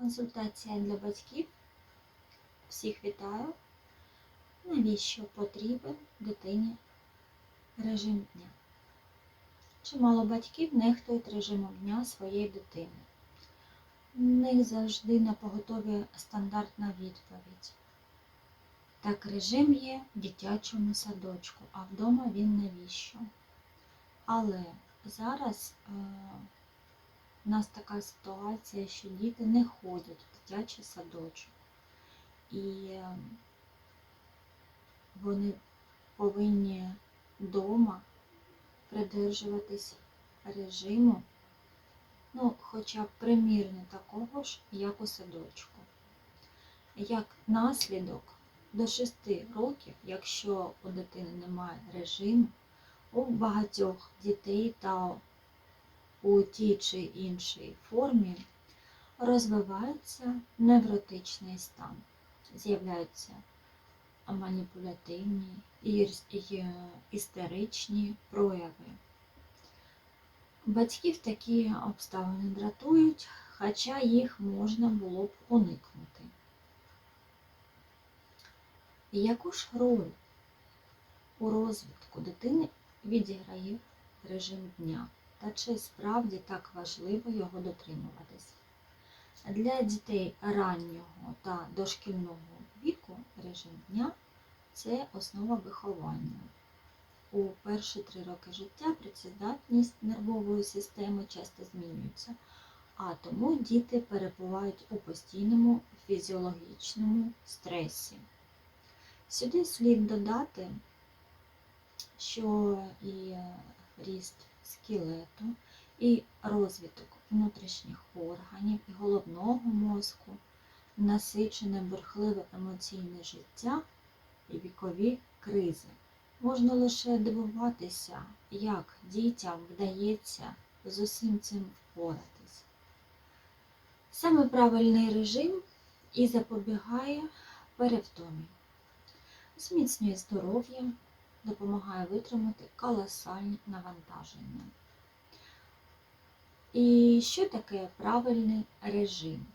Консультація для батьків. Всіх вітаю. Навіщо потрібен дитині режим дня? Чимало батьків нехтують режимом дня своєї дитини. В них завжди на поготові стандартна відповідь. Так, режим є в дитячому садочку, а вдома він навіщо? Але зараз е, у нас така ситуація, що діти не ходять в дитячий садочок. І е, вони повинні вдома придержуватись режиму, ну, хоча б примірно такого ж, як у садочку. Як наслідок, до 6 років, якщо у дитини немає режиму, у багатьох дітей та у тій чи іншій формі розвивається невротичний стан. З'являються маніпулятивні і істеричні прояви. Батьків такі обставини дратують, хоча їх можна було б уникнути. Яку ж роль у розвитку дитини відіграє режим дня? Та чи справді так важливо його дотримуватись? Для дітей раннього та дошкільного віку режим дня це основа виховання. У перші три роки життя працездатність нервової системи часто змінюється, а тому діти перебувають у постійному фізіологічному стресі. Сюди слід додати, що і ріст скелету, і розвиток внутрішніх органів, і головного мозку, насичене бурхливе емоційне життя і вікові кризи. Можна лише дивуватися, як дітям вдається з усім цим впоратись. Саме правильний режим і запобігає перевтомі, зміцнює здоров'я, допомагає витримати колосальні навантаження. І що таке правильний режим?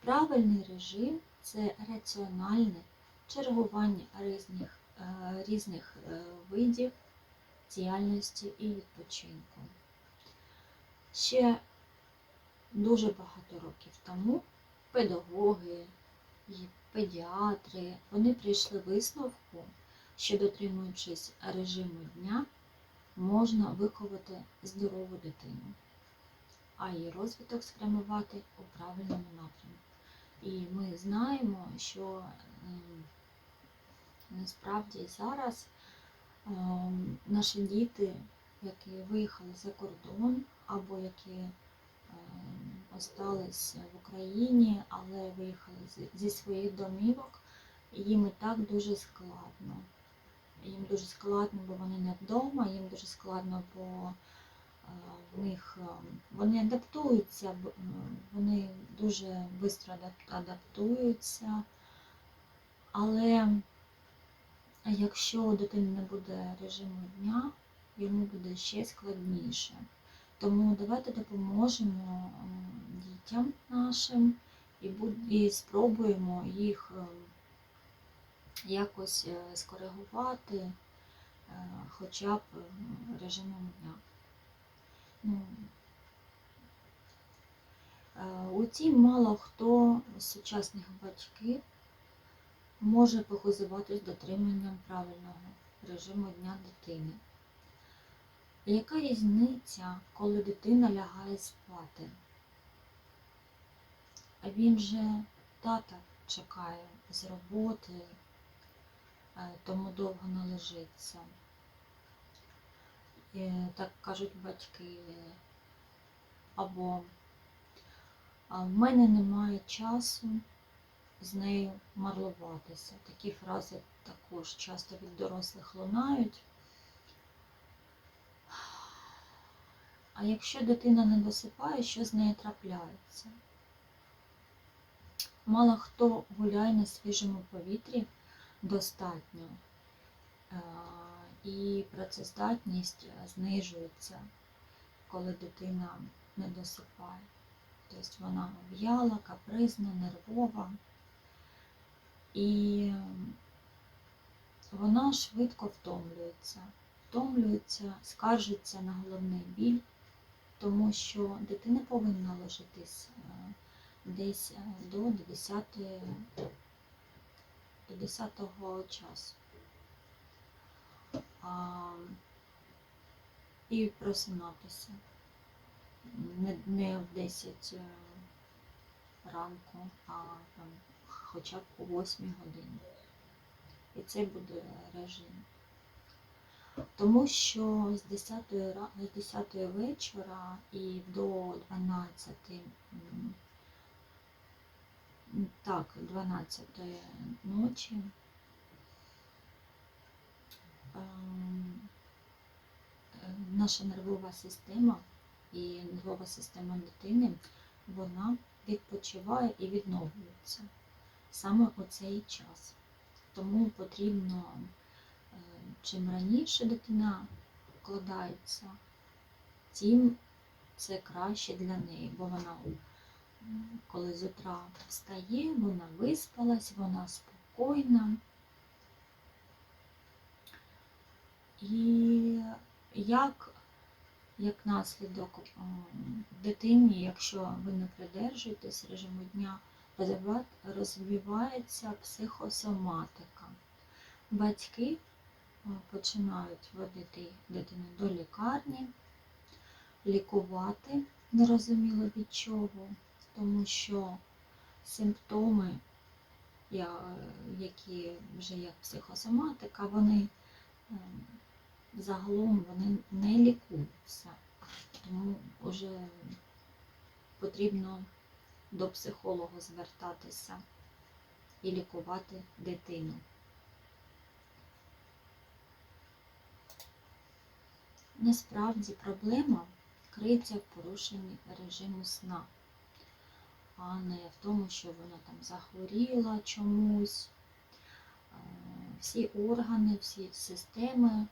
Правильний режим це раціональне чергування різних, е, різних е, видів діяльності і відпочинку. Ще дуже багато років тому педагоги і педіатри вони прийшли висновку, що дотримуючись режиму дня, можна виховати здорову дитину, а її розвиток спрямувати у правильному напрямку. І ми знаємо, що ем, насправді зараз ем, наші діти, які виїхали за кордон, або які ем, остались в Україні, але виїхали зі своїх домівок, їм і так дуже складно. Їм дуже складно, бо вони не вдома, їм дуже складно, бо е, в них е, вони адаптуються, вони дуже швидко адаптуються. Але якщо у дитини не буде режиму дня, йому буде ще складніше. Тому давайте допоможемо дітям нашим і спробуємо їх якось е, скоригувати е, хоча б режимом дня. Ну, е, Утім, мало хто з сучасних батьків може похизуватись дотриманням правильного режиму дня дитини. Яка різниця, коли дитина лягає спати? А він же тата чекає з роботи, тому довго не лежиться. Так кажуть батьки. Або в мене немає часу з нею марлуватися. Такі фрази також часто від дорослих лунають. А якщо дитина не досипає, що з нею трапляється? Мало хто гуляє на свіжому повітрі достатньо, і працездатність знижується, коли дитина не досипає. Тобто вона в'яла, капризна, нервова. І вона швидко втомлюється. Втомлюється, скаржиться на головний біль, тому що дитина повинна ложитись е, десь е, до 10, до 10 часу. А, і просинатися. Не, не в 10 е, ранку, а там, хоча б о 8 годині. І це буде режим. Тому що з 10, з 10 вечора і до 12, м, м, так, 12 ночі ем, е, наша нервова система і нервова система дитини, вона відпочиває і відновлюється саме у цей час. Тому потрібно, е, чим раніше дитина вкладається, тим це краще для неї, бо вона, коли з утра встає, вона виспалась, вона спокійна. І як, як наслідок дитині, якщо ви не придержуєтесь режиму дня, розвивається психосоматика. Батьки починають водити дитину до лікарні, лікувати нерозуміло від чого, тому що симптоми, які вже як психосоматика, вони е, загалом вони не лікуються. Тому вже потрібно до психолога звертатися і лікувати дитину. Насправді проблема криється в порушенні режиму сна, а не в тому, що вона там захворіла чомусь. Всі органи, всі системи,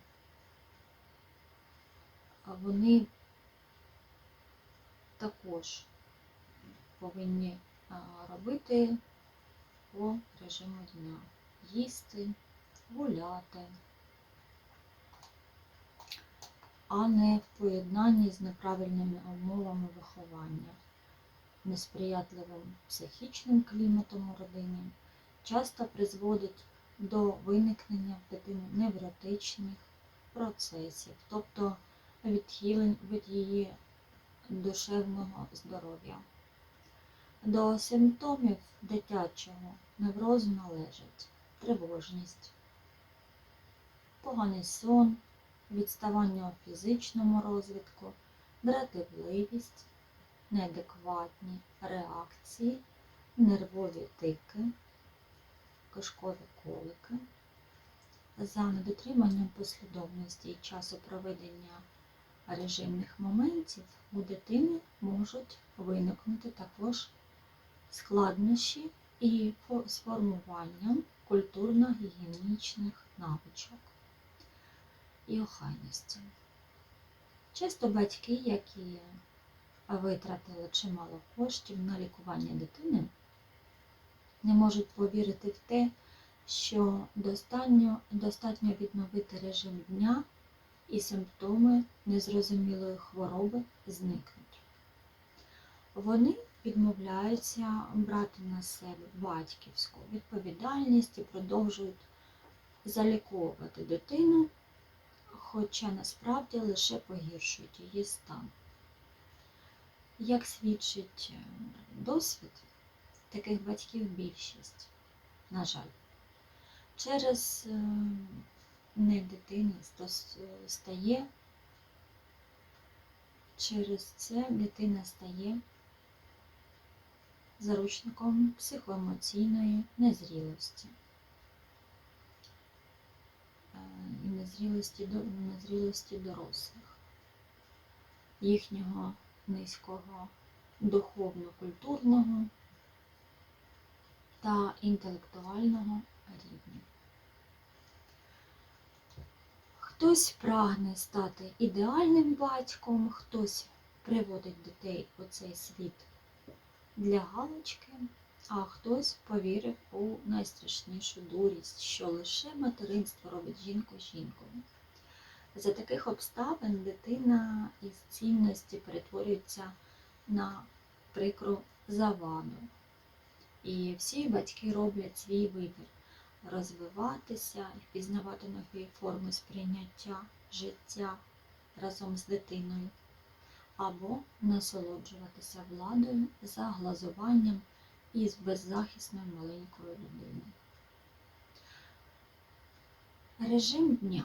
вони також повинні робити по режиму дня. Їсти, гуляти, а не в поєднанні з неправильними умовами виховання, несприятливим психічним кліматом у родині, часто призводить до виникнення в дитини невротичних процесів, тобто відхилень від її душевного здоров'я. До симптомів дитячого неврозу належать тривожність, поганий сон, відставання у фізичному розвитку, дратівливість, неадекватні реакції, нервові тики, кишкові колики. За недотриманням послідовності і часу проведення режимних моментів у дитини можуть виникнути також складнощі і з формуванням культурно-гігієнічних навичок і охайності. Часто батьки, які витратили чимало коштів на лікування дитини, не можуть повірити в те, що достатньо, достатньо відновити режим дня і симптоми незрозумілої хвороби зникнуть. Вони відмовляються брати на себе батьківську відповідальність і продовжують заліковувати дитину, хоча насправді лише погіршують її стан. Як свідчить е, досвід, таких батьків більшість, на жаль. Через е, не дитина е, стає, через це дитина стає заручником психоемоційної незрілості е, і незрілості, незрілості дорослих, їхнього низького духовно-культурного та інтелектуального рівня. Хтось прагне стати ідеальним батьком, хтось приводить дітей у цей світ для галочки, а хтось повірив у найстрашнішу дурість, що лише материнство робить жінку жінкою. За таких обставин дитина із цінності перетворюється на прикру заваду. І всі батьки роблять свій вибір розвиватися і впізнавати нові форми сприйняття життя разом з дитиною, або насолоджуватися владою за глазуванням із беззахисною маленькою людиною. Режим дня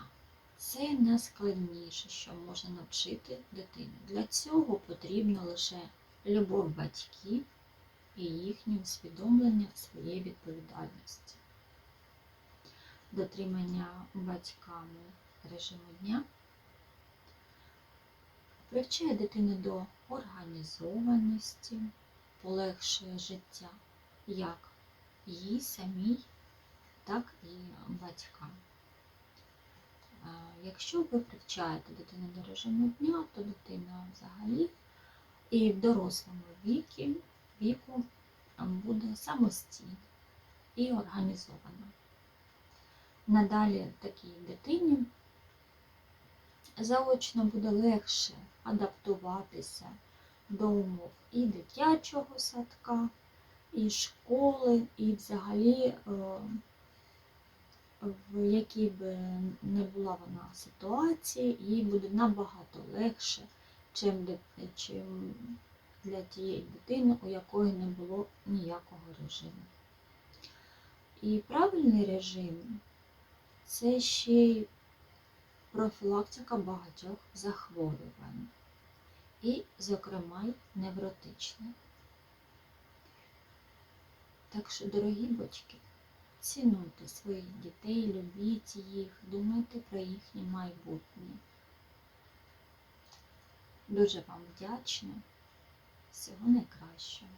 це найскладніше, що можна навчити дитину. Для цього потрібно лише любов батьків і їхнє усвідомлення своєї відповідальності. Дотримання батьками режиму дня привчає дитину до організованості, полегшує життя як їй самій, так і батькам. Якщо ви привчаєте дитину до режиму дня, то дитина взагалі і в дорослому віці, віку буде самостійна і організована. Надалі такій дитині заочно буде легше адаптуватися до умов і дитячого садка, і школи, і взагалі, е, в якій би не була вона ситуації, їй буде набагато легше, чим для тієї дитини, у якої не було ніякого режиму. І правильний режим це ще й профілактика багатьох захворювань, і, зокрема, невротичних. Так що, дорогі батьки, цінуйте своїх дітей, любіть їх, думайте про їхнє майбутнє. Дуже вам вдячна. Всього найкращого.